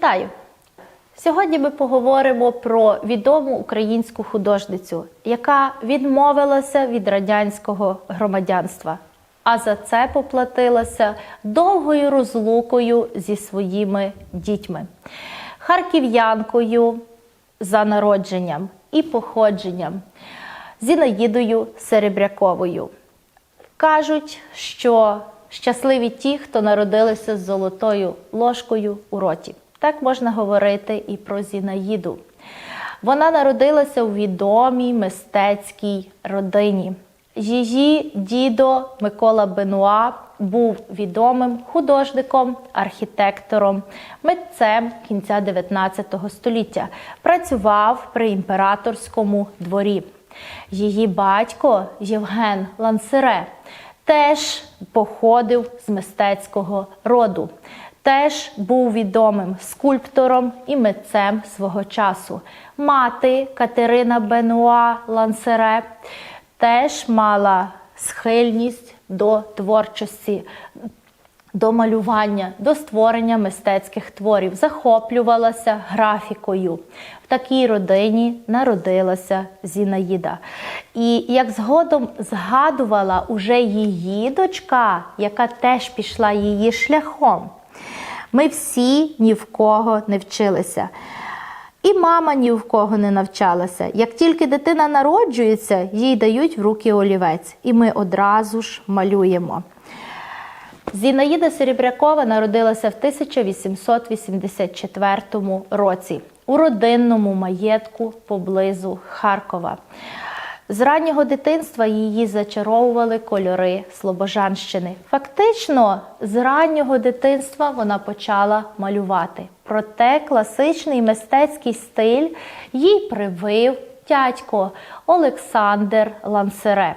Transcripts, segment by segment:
Вітаю! Сьогодні ми поговоримо про відому українську художницю, яка відмовилася від радянського громадянства, а за це поплатилася довгою розлукою зі своїми дітьми, харків'янкою за народженням і походженням, Зінаїдою Серебряковою. Кажуть, що щасливі ті, хто народилися з золотою ложкою у роті. Так можна говорити і про Зінаїду. Вона народилася у відомій мистецькій родині. Її дідо Микола Бенуа був відомим художником, архітектором, митцем кінця 19 століття. Працював при імператорському дворі. Її батько Євген Лансере теж походив з мистецького роду, теж був відомим скульптором і митцем свого часу. Мати Катерина Бенуа Лансере теж мала схильність до творчості. До малювання, до створення мистецьких творів, захоплювалася графікою. В такій родині народилася Зінаїда. І як згодом згадувала уже її дочка, яка теж пішла її шляхом, ми всі ні в кого не вчилися. І мама ні в кого не навчалася. Як тільки дитина народжується, їй дають в руки олівець, і ми одразу ж малюємо. Зінаїда Серебрякова народилася в 1884 році у родинному маєтку поблизу Харкова. З раннього дитинства її зачаровували кольори Слобожанщини. Фактично, з раннього дитинства вона почала малювати. Проте класичний мистецький стиль їй привив дядько Олександр Лансере.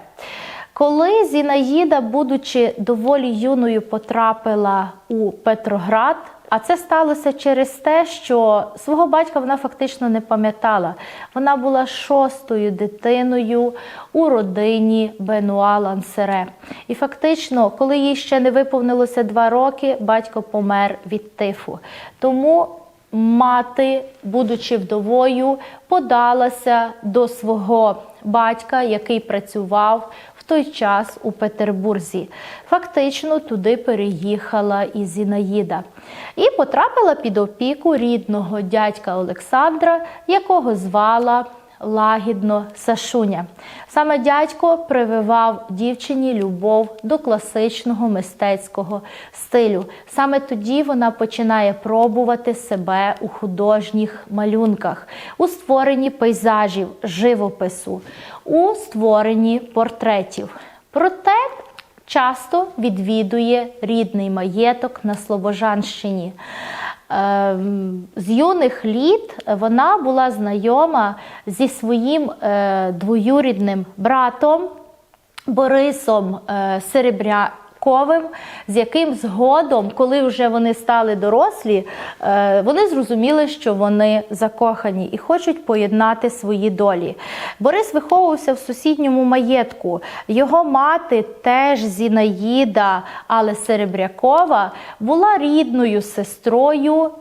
Коли Зінаїда, будучи доволі юною, потрапила у Петроград, а це сталося через те, що свого батька вона фактично не пам'ятала. Вона була шостою дитиною у родині Бенуа Лансере. І фактично, коли їй ще не виповнилося два роки, батько помер від тифу. Тому мати, будучи вдовою, подалася до свого батька, який працював в той час у Петербурзі. Фактично туди переїхала і Зінаїда. І потрапила під опіку рідного дядька Олександра, якого звала лагідно Сашуня. Саме дядько прививав дівчині любов до класичного мистецького стилю. Саме тоді вона починає пробувати себе у художніх малюнках, у створенні пейзажів, живопису, у створенні портретів. Проте часто відвідує рідний маєток на Слобожанщині. Ем, З юних літ вона була знайома зі своїм е, двоюрідним братом Борисом е, Серебряковим, з яким згодом, коли вже вони стали дорослі, е, вони зрозуміли, що вони закохані і хочуть поєднати свої долі. Борис виховувався в сусідньому маєтку. Його мати, теж Зінаїда, але Серебрякова, була рідною сестрою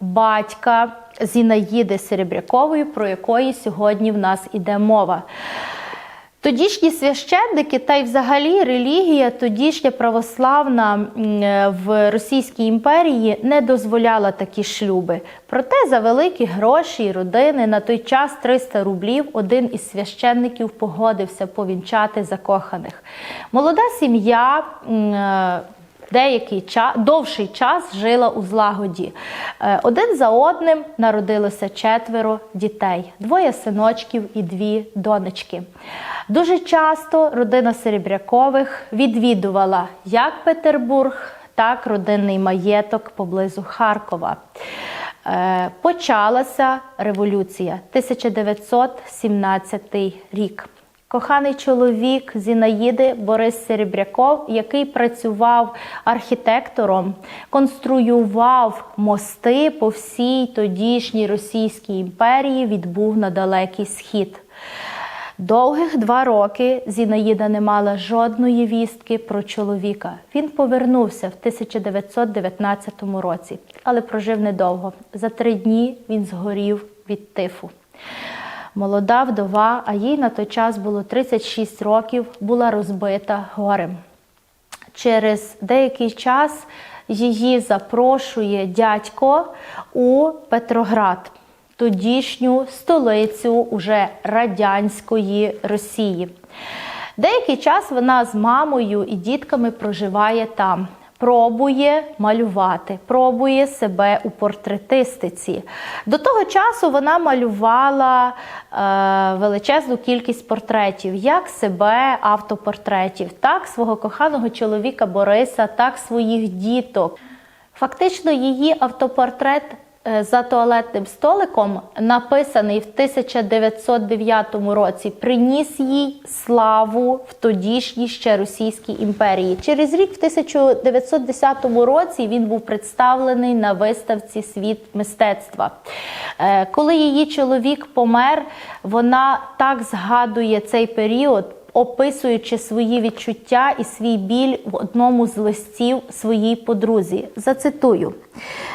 батька Зінаїди Серебрякової, про якої сьогодні в нас іде мова. Тодішні священники та й взагалі релігія, тодішня православна е, в Російській імперії не дозволяла такі шлюби. Проте за великі гроші і родини на той час 300 рублів один із священників погодився повінчати закоханих. Молода сім'я. Деякий час, довший час жила у злагоді. Е, Один за одним народилося четверо дітей: двоє синочків і дві донечки. Дуже часто родина Серебрякових відвідувала як Петербург, так родинний маєток поблизу Харкова. Е, Почалася революція 1917 рік. Коханий чоловік Зінаїди Борис Серебряков, який працював архітектором, конструював мости по всій тодішній Російській імперії, відбув на далекий схід. Довгих два роки Зінаїда не мала жодної вістки про чоловіка. Він повернувся в 1919 році, але прожив недовго. За три дні він згорів від тифу. Молода вдова, а їй на той час було 36 років, була розбита горем. Через деякий час її запрошує дядько у Петроград, тодішню столицю уже радянської Росії. Деякий час вона з мамою і дітками проживає там. Пробує малювати, пробує себе у портретистиці. До того часу вона малювала е, величезну кількість портретів, як себе, автопортретів, так свого коханого чоловіка Бориса, так своїх діток. Фактично, її автопортрет за туалетним столиком, написаний в 1909 році, приніс їй славу в тодішній ще Російській імперії. Через рік, в 1910 році, він був представлений на виставці Світ мистецтва. Е, Коли її чоловік помер, вона так згадує цей період описуючи свої відчуття і свій біль в одному з листів своїй подрузі. Зацитую: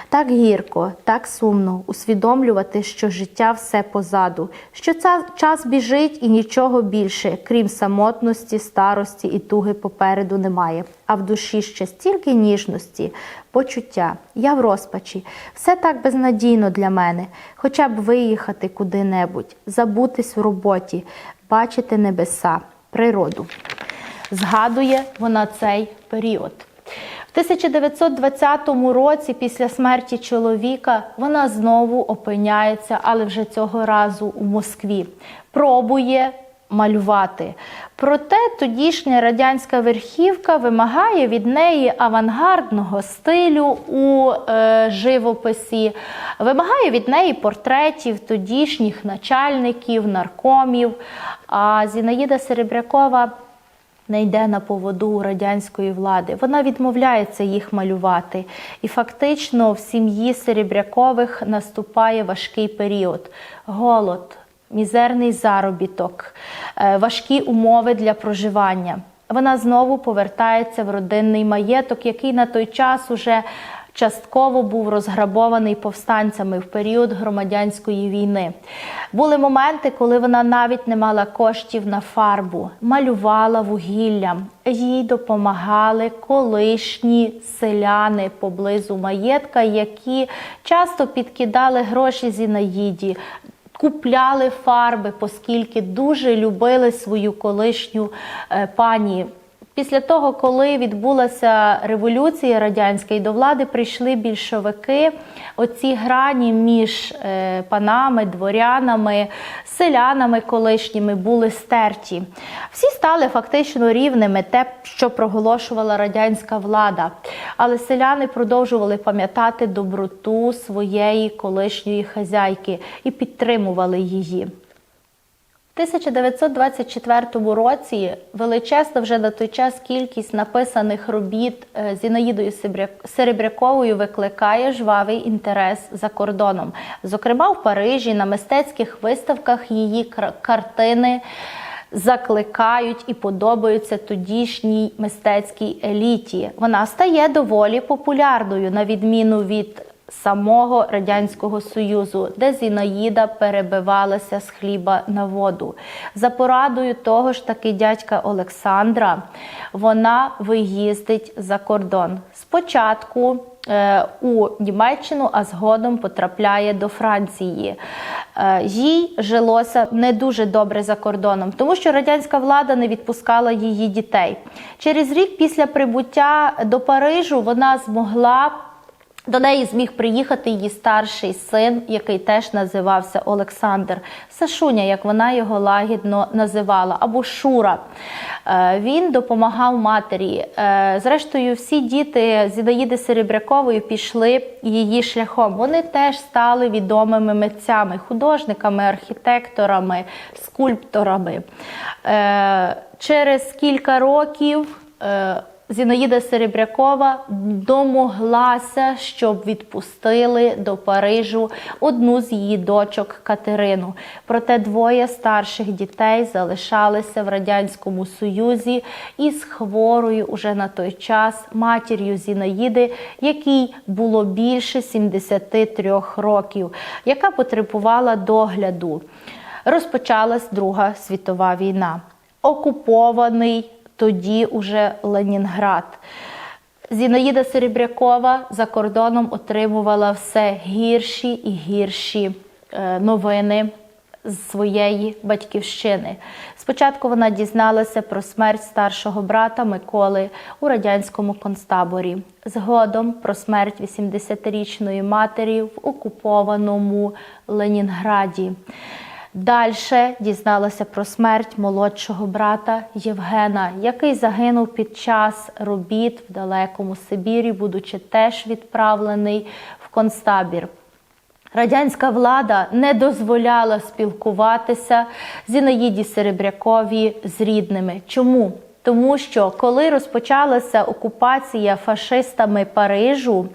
так гірко, так сумно усвідомлювати, що життя все позаду, що ця час біжить і нічого більше, крім самотності, старості і туги попереду немає. А в душі ще стільки ніжності, почуття. Я в розпачі. Все так безнадійно для мене. Хоча б виїхати куди-небудь, забутись в роботі, бачити небеса природу. Згадує вона цей період. В 1920 році, після смерті чоловіка, вона знову опиняється, але вже цього разу у Москві. Пробує малювати. Проте тодішня радянська верхівка вимагає від неї авангардного стилю у е, живописі, вимагає від неї портретів тодішніх начальників, наркомів. А Зінаїда Серебрякова не йде на поводу радянської влади. Вона відмовляється їх малювати. І фактично в сім'ї Серебрякових наступає важкий період: голод, мізерний заробіток, е, важкі умови для проживання. Вона знову повертається в родинний маєток, який на той час уже частково був розграбований повстанцями в період громадянської війни. Були моменти, коли вона навіть не мала коштів на фарбу, малювала вугіллям. Їй допомагали колишні селяни поблизу маєтка, які часто підкидали гроші Зінаїді. Купляли фарби, оскільки дуже любили свою колишню е, пані. Після того, коли відбулася революція радянська і до влади прийшли більшовики, оці грані між е, панами, дворянами, селянами колишніми були стерті. Всі стали фактично рівними, те, що проголошувала радянська влада. Але селяни продовжували пам'ятати доброту своєї колишньої хазяйки і підтримували її. У 1924 році величезна вже на той час кількість написаних робіт е, Зінаїдою Серебряковою викликає жвавий інтерес за кордоном. Зокрема, в Парижі на мистецьких виставках її картини закликають і подобаються тодішній мистецькій еліті. Вона стає доволі популярною на відміну від самого радянського союзу, де Зінаїда перебивалася з хліба на воду. За порадою того ж таки дядька Олександра вона виїздить за кордон. Спочатку е, у Німеччину, а згодом потрапляє до Франції. Е, їй жилося не дуже добре за кордоном, тому що радянська влада не відпускала її дітей. Через рік після прибуття до Парижу вона змогла. До неї зміг приїхати її старший син, який теж називався Олександр Сашуня, як вона його лагідно називала, або Шура. Е, він допомагав матері. Е, зрештою, всі діти Зінаїди Серебрякової пішли її шляхом. Вони теж стали відомими митцями, художниками, архітекторами, скульпторами. Е, через кілька років Зінаїда Серебрякова домоглася, щоб відпустили до Парижу одну з її дочок Катерину. Проте двоє старших дітей залишалися в радянському союзі із хворою уже на той час матір'ю Зінаїди, якій було більше 73 років, яка потребувала догляду. Розпочалась Друга світова війна. Окупований тоді уже Ленінград. Зінаїда Серебрякова за кордоном отримувала все гірші і гірші е, новини з своєї батьківщини. Спочатку вона дізналася про смерть старшого брата Миколи у радянському концтаборі. Згодом про смерть 80-річної матері в окупованому Ленінграді. Дальше дізналася про смерть молодшого брата Євгена, який загинув під час робіт в далекому Сибірі, будучи теж відправлений в концтабір. Радянська влада не дозволяла спілкуватися Зінаїді Серебрякові з рідними. Чому? Тому що коли розпочалася окупація фашистами Парижу,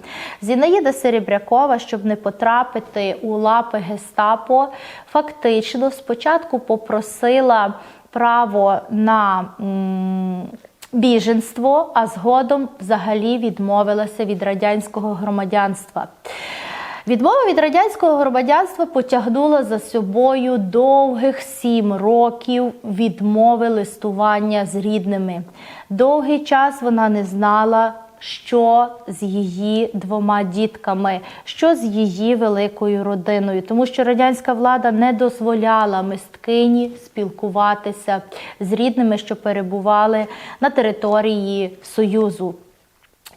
Зінаїда Серебрякова, щоб не потрапити у лапи гестапо, фактично спочатку попросила право на біженство, а згодом взагалі відмовилася від радянського громадянства. Відмова від радянського громадянства потягнула за собою довгих сім років відмови листування з рідними. Довгий час вона не знала, що з її двома дітками, що з її великою родиною, тому що радянська влада не дозволяла мисткині спілкуватися з рідними, що перебували на території Союзу.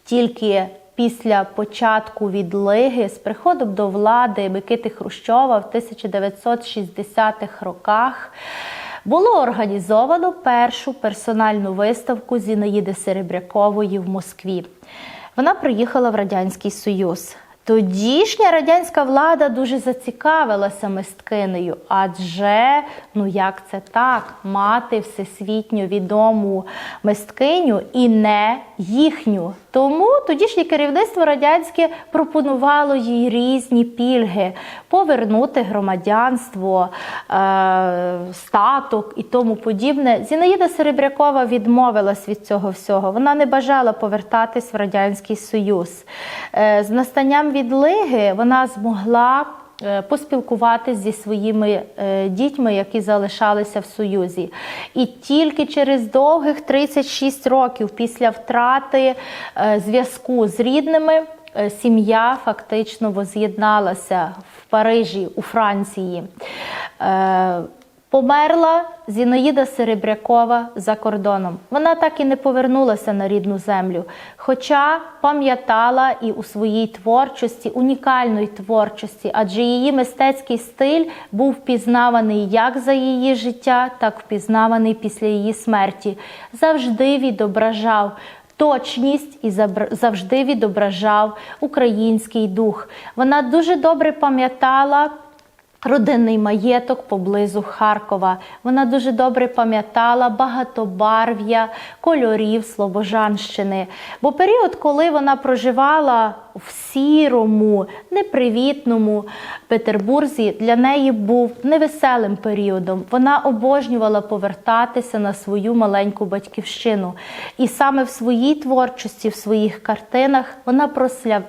Тільки після початку відлиги з приходом до влади Микити Хрущова в 1960-х роках було організовано першу персональну виставку Зінаїди Серебрякової в Москві. Вона приїхала в Радянський Союз. Тодішня радянська влада дуже зацікавилася мисткинею, адже ну як це так, мати всесвітньо відому мисткиню і не їхню. Тому тодішнє керівництво радянське пропонувало їй різні пільги, повернути громадянство, е, статок і тому подібне. Зінаїда Серебрякова відмовилась від цього всього. Вона не бажала повертатись в радянський союз. Е, з настанням відлиги вона змогла. е, Поспілкуватись зі своїми е, дітьми, які залишалися в Союзі. І тільки через довгих 36 років після втрати е, зв'язку з рідними сім'я фактично воз'єдналася в Парижі, у Франції. Померла Зінаїда Серебрякова за кордоном. Вона так і не повернулася на рідну землю, хоча пам'ятала і у своїй творчості, унікальної творчості, адже її мистецький стиль був впізнаваний як за її життя, так впізнаваний після її смерті. Завжди відображав. Точність і завжди відображав український дух. Вона дуже добре пам'ятала родинний маєток поблизу Харкова. Вона дуже добре пам'ятала багатобарв'я кольорів Слобожанщини. Бо період, коли вона проживала в сірому, непривітному Петербурзі, для неї був невеселим періодом. Вона обожнювала повертатися на свою маленьку батьківщину. І саме в своїй творчості, в своїх картинах вона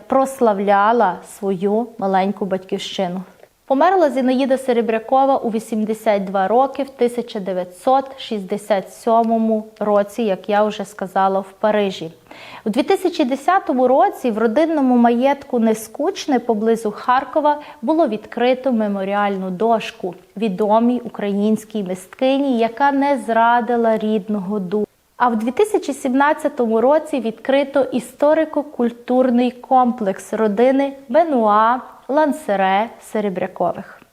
прославляла свою маленьку батьківщину. Померла Зінаїда Серебрякова у 82 роки в 1967 році, як я вже сказала, в Парижі. У 2010 році в родинному маєтку Нескучне поблизу Харкова було відкрито меморіальну дошку відомій українській мисткині, яка не зрадила рідного духу. А в 2017 році відкрито історико-культурний комплекс родини Бенуа Лансере Серебрякових.